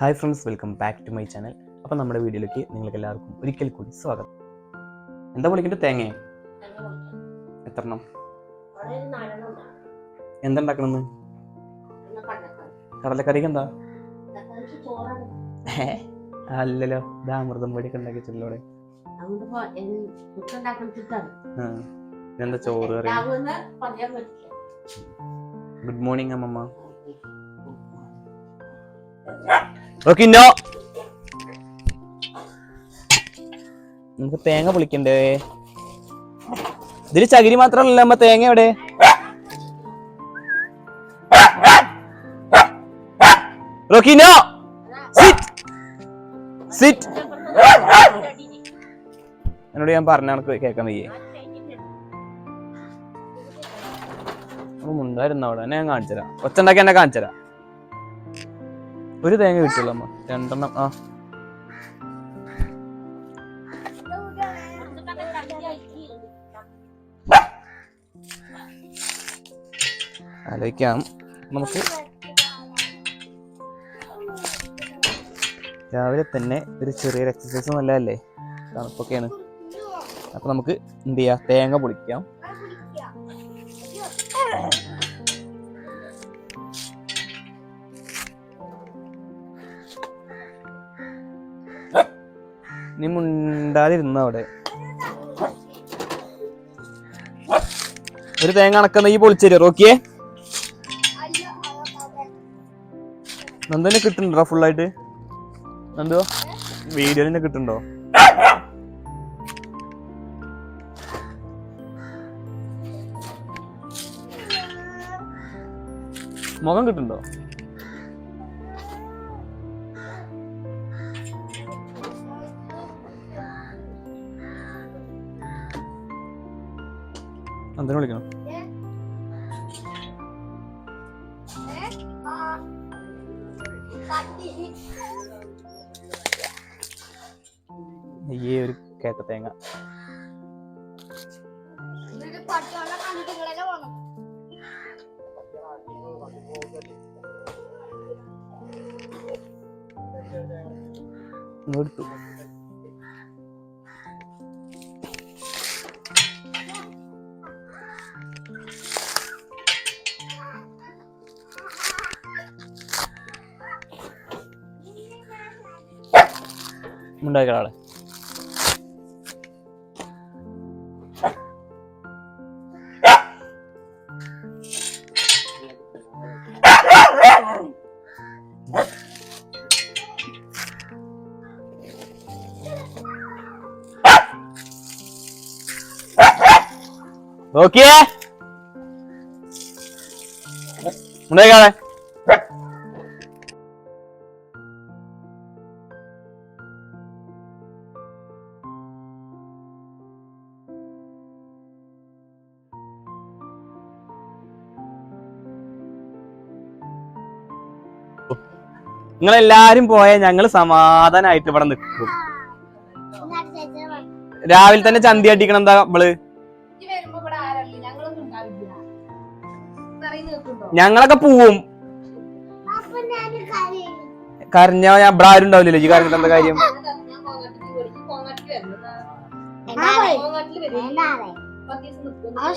Hi friends welcome back to my channel അപ്പം നമ്മുടെ വീഡിയോയിലേക്ക് നിങ്ങൾക്ക് എല്ലാവർക്കും ഒരിക്കൽ കൂടി സ്വാഗതം. എന്താ വിളിക്കേണ്ട തേങ്ങ. എന്താ ഉണ്ടാക്കണമെന്ന് കടലക്കറിക്ക് എന്താ? അല്ലല്ലോ. ഇതാ അമൃതം പൊടിയൊക്കെ ഉണ്ടാക്കി വെച്ചിട്ടുള്ളൂടെ ഇതെന്താ ചോറ് കറി? ഗുഡ് മോർണിംഗ് അമ്മമ്മ. ഓക്കെ നോ നമുക്ക് തേങ്ങ പൊളിക്കണ്ടേ? ഇതിൽ ചകിരി മാത്രമല്ല നമ്മ തേങ്ങ എവിടെ? റോക്കിനോ സിറ്റ് സിറ്റ് എന്നോട് ഞാൻ പറഞ്ഞ കണക്ക് കേൾക്കാൻ വയ്യേ. മുണ്ടായിരുന്നു അവിടെ? എന്നെ ഞാൻ കാണിച്ചുതരാം. ഒച്ച ഉണ്ടാക്കി എന്നെ കാണിച്ചുതരാം. ഒരു തേങ്ങ കിട്ടുള്ളൂ അമ്മ. രണ്ടെണ്ണം. ആ. ആലോചിക്കാം. നമുക്ക് രാവിലെ തന്നെ ഒരു ചെറിയൊരു എക്സസൈസ് നല്ലതല്ലേ? തണുപ്പൊക്കെയാണ്. അപ്പൊ നമുക്ക് എന്ത് ചെയ്യാം? തേങ്ങ പൊളിക്കാം. നീ മുണ്ടാതിരുന്ന അവിടെ. ഒരു തേങ്ങ അണക്കുന്ന ഈ പൊളിച്ചേരോ റോക്കിയേ? നന്ദനെ കിട്ടുന്നുണ്ടോ ഫുള്ളായിട്ട് വീഡിയോയിൽ തന്നെ കിട്ടുന്നുണ്ടോ? മുഖം കിട്ടുന്നുണ്ടോ? നന്ദനെ വിളിക്കണം. അയ്യേ ഒരു കേട്ട തേങ്ങ. ഇങ്ങ് എടുത്തു ഉണ്ടാക്കളാളെ നോക്കിയേ ഉണ്ടായിക്കാളെ നിങ്ങൾ എല്ലാരും പോയാൽ ഞങ്ങൾ സമാധാനായിട്ട് ഇവിടെ നിൽക്കും രാവിലെ തന്നെ ചന്തി അടിക്കണം എന്താ നമ്മൾ ഞങ്ങളൊക്കെ പോവും. കരഞ്ഞ ഞാൻ ഇവിടെ ആരും ഉണ്ടാവില്ലല്ലോ. ഈ കാര്യത്തിൽ എന്താ കാര്യം?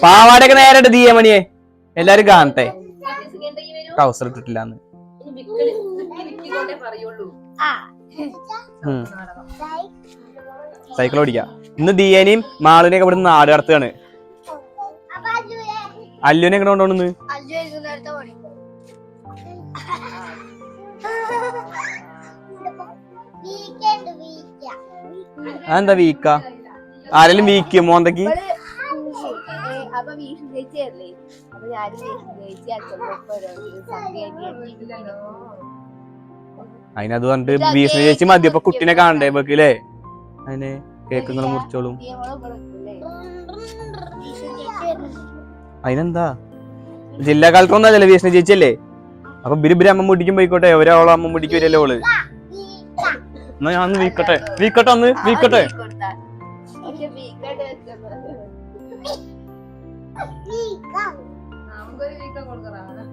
പാവാടയൊക്കെ നേരെ തീയ മണിയെ എല്ലാരും കാണട്ടെ. ട്രൗസർ ഇട്ടിട്ടില്ലാന്ന്. സൈക്കിൾ ഓടിക്കാം. ഇന്ന് ദിയനെയും മാളിനെയൊക്കെ ഇവിടെ നിന്ന് ആട് കടത്തുകയാണ്. അല്ലുവിനെ എങ്ങനെ കൊണ്ടുപോണെന്ന് അതെന്താ വീക്ക? ആരെങ്കിലും വീക്ക് മോന്തക്ക് അപ്പൊ അതിനത് പറഞ്ഞിട്ട് ഭീഷണി ചേച്ചി മതി അപ്പൊ കുട്ടിനെ കാണണ്ടേ വെക്കില്ലേ അതിന് കേക്കുന്ന മുറിച്ചോളും. അതിനെന്താ? ജില്ലാ കളക്ടർ ഒന്നല്ലേ ഭീഷണി ചേച്ചി അല്ലേ അപ്പൊ ബിരി ബിരി അമ്മ മുടിക്കും പോയിക്കോട്ടെ ഒരാളോ അമ്മ മുടിക്കും വരല്ലേ ഓൾ? എന്നാ ഞാൻ വീക്കട്ടെ വീക്കട്ടെ അന്ന് വീക്കട്ടെ. നമുക്കൊരു വീക്കം കൊടുക്കണം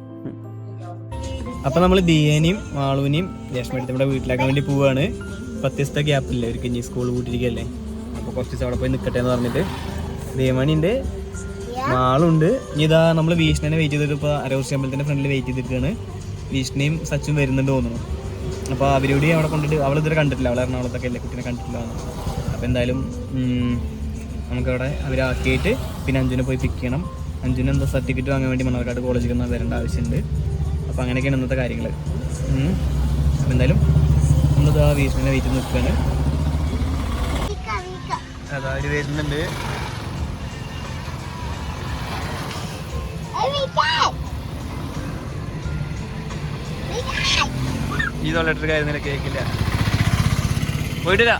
അപ്പൊ നമ്മൾ ദിയേനെയും മാളുവിനെയും രേഷ്മയുടെ ഇവിടെ വീട്ടിലാക്കാൻ വേണ്ടി പോവാണ്. പത്ത് ദിവസത്തെ ഗ്യാപ്പില്ലേ ഒരു ഇനി സ്കൂൾ കൂട്ടിയിരിക്കല്ലേ അപ്പൊ കുറച്ച് അവിടെ പോയി നിൽക്കട്ടെ എന്ന് പറഞ്ഞിട്ട്. ദിയമണിയുണ്ട് മാളുണ്ട്. ഇനി ഇതാ നമ്മൾ വീഷ്ണനെ വെയിറ്റ് ചെയ്തിട്ട് ഇപ്പൊ അരവർഷി അമ്പലത്തിന്റെ ഫ്രണ്ടിൽ വെയിറ്റ് ചെയ്തിട്ടാണ് വീഷ്ണയും സച്ചും വരുന്നുണ്ട് തോന്നുന്നു. അപ്പോൾ അവരോട് അവിടെ കൊണ്ടിട്ട് അവൾ ഇതുവരെ കണ്ടിട്ടില്ല. അവൾ എറണാകുളത്തൊക്കെ അല്ലേ? കുട്ടീനെ കണ്ടിട്ടില്ല അപ്പോൾ എന്തായാലും നമുക്കവിടെ അവരാക്കിയിട്ട് പിന്നെ അഞ്ജുനെ പോയി പിക്ക് ചെയ്യണം. അഞ്ജുന് എന്താ സർട്ടിഫിക്കറ്റ് വാങ്ങാൻ വേണ്ടി മണർക്കാട് കോളേജിൽ നിന്ന് വരേണ്ട ആവശ്യമുണ്ട്. അപ്പോൾ അങ്ങനെയൊക്കെയാണ് ഇന്നത്തെ കാര്യങ്ങൾ അപ്പം എന്തായാലും നമ്മളിതാ വീട്ടിനെ വെയിറ്റ് ചെയ്ത് നിൽക്കുകയാണ് അതാ അവർ വരുന്നുണ്ട് ഈ തൊള്ളിട്ട് കാര്യം നില കേൾക്കില്ല പോയിട്ടില്ല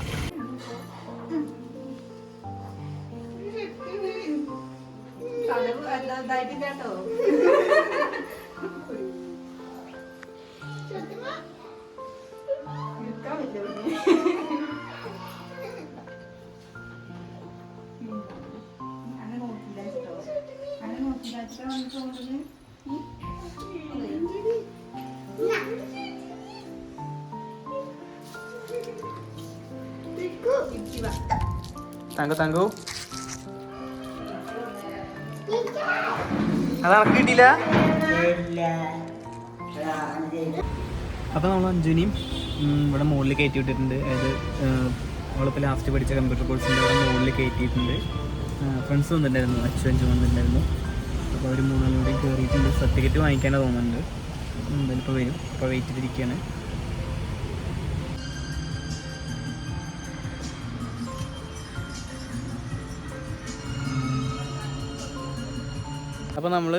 തങ്കു തങ്കു. അത് കിട്ടിയില്ല? അപ്പൊ നമ്മൾ അഞ്ജുനിയും ഇവിടെ മുകളിൽ കയറ്റി വിട്ടിട്ടുണ്ട്. അതായത് അവളിപ്പോൾ ലാസ്റ്റ് പഠിച്ച കമ്പ്യൂട്ടർ കോഴ്സിന്റെ അവിടെ മുകളിൽ കയറ്റിയിട്ടുണ്ട്. ഫ്രണ്ട്സ് വന്നിട്ടുണ്ടായിരുന്നു അച്ഛൻ അഞ്ചു വന്നിട്ടുണ്ടായിരുന്നു. അപ്പോൾ അവർ മൂന്നാളും കൂടി കയറിയിട്ടുണ്ട്. സർട്ടിഫിക്കറ്റ് വാങ്ങിക്കാനാണ് തോന്നുന്നുണ്ട്. എന്തായാലും ഇപ്പോൾ വരും. അപ്പോൾ വെയിറ്റ് ചെയ്തിരിക്കുകയാണ്. അപ്പോൾ നമ്മൾ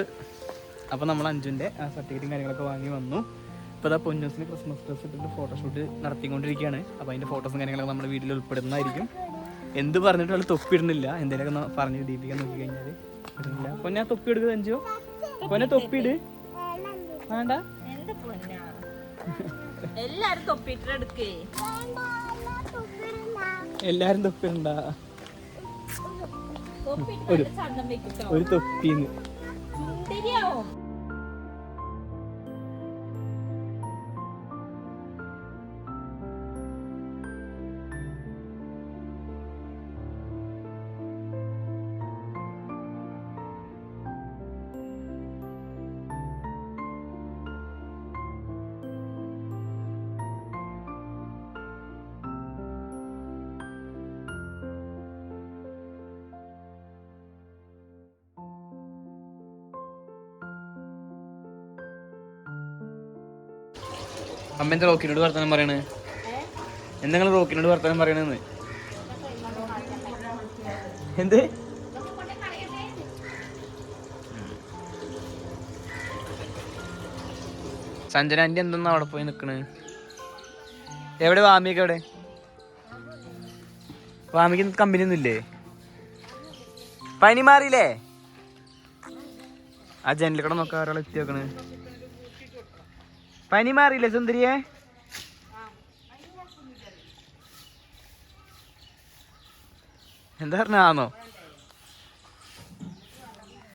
അപ്പോൾ നമ്മൾ അഞ്ജുന്റെ ആ സർട്ടിഫിക്കറ്റും കാര്യങ്ങളൊക്കെ വാങ്ങി വന്നു. ഇപ്പോൾ അതാ പൊന്നൂസിന് ക്രിസ്മസ് ഡ്രസ്സ് ഇട്ടിട്ട് ഫോട്ടോഷൂട്ട് നടത്തിക്കൊണ്ടിരിക്കുകയാണ്. അപ്പോൾ അതിന്റെ ഫോട്ടോസും കാര്യങ്ങളൊക്കെ നമ്മൾ വീട്ടിൽ ഉൾപ്പെടുന്നതായിരിക്കും. എന്ത് പറഞ്ഞിട്ട് അവൾ തൊപ്പി ഇടുന്നില്ല എന്തെങ്കിലുമൊക്കെ ഒന്ന് പറഞ്ഞ് ദീപിക്കാൻ നോക്കി കഴിഞ്ഞാൽ ഇടുന്നില്ല. പൊന്നെ തൊപ്പി എടുക്കുന്നത് അഞ്ചോ പൊന്നെ തൊപ്പിയിട് വേണ്ട. എല്ലാരും തൊപ്പിട്ടെടുക്കേ എല്ലാവരും തൊപ്പി ഉണ്ടാ തൊപ്പിട്ട് ചന്തം വെക്കിട്ടോ ഒരു തൊപ്പിന്ന്. interior. അമ്മ എന്താ റോക്കിനോട് വർത്തമാനം പറയണേ. എന്താ നിങ്ങൾ റോക്കിനോട് വർത്തമാനം പറയണെന്ന്? എന്ത്? സഞ്ജന ആന്റി എന്തെന്നാ അവിടെ പോയി നിക്കണ്? എവിടെ വാമിയൊക്കെ എവിടെ വാമിക്ക് കമ്പനി ഒന്നും ഇല്ലേ? പനി മാറിയില്ലേ? ആ ജനലിൽ കൂടെ നോക്കാം ഒരാൾ നോക്കണ്. പനി മാറിയില്ലേ സുന്ദരിയെ? എന്താ പറഞ്ഞാന്നോ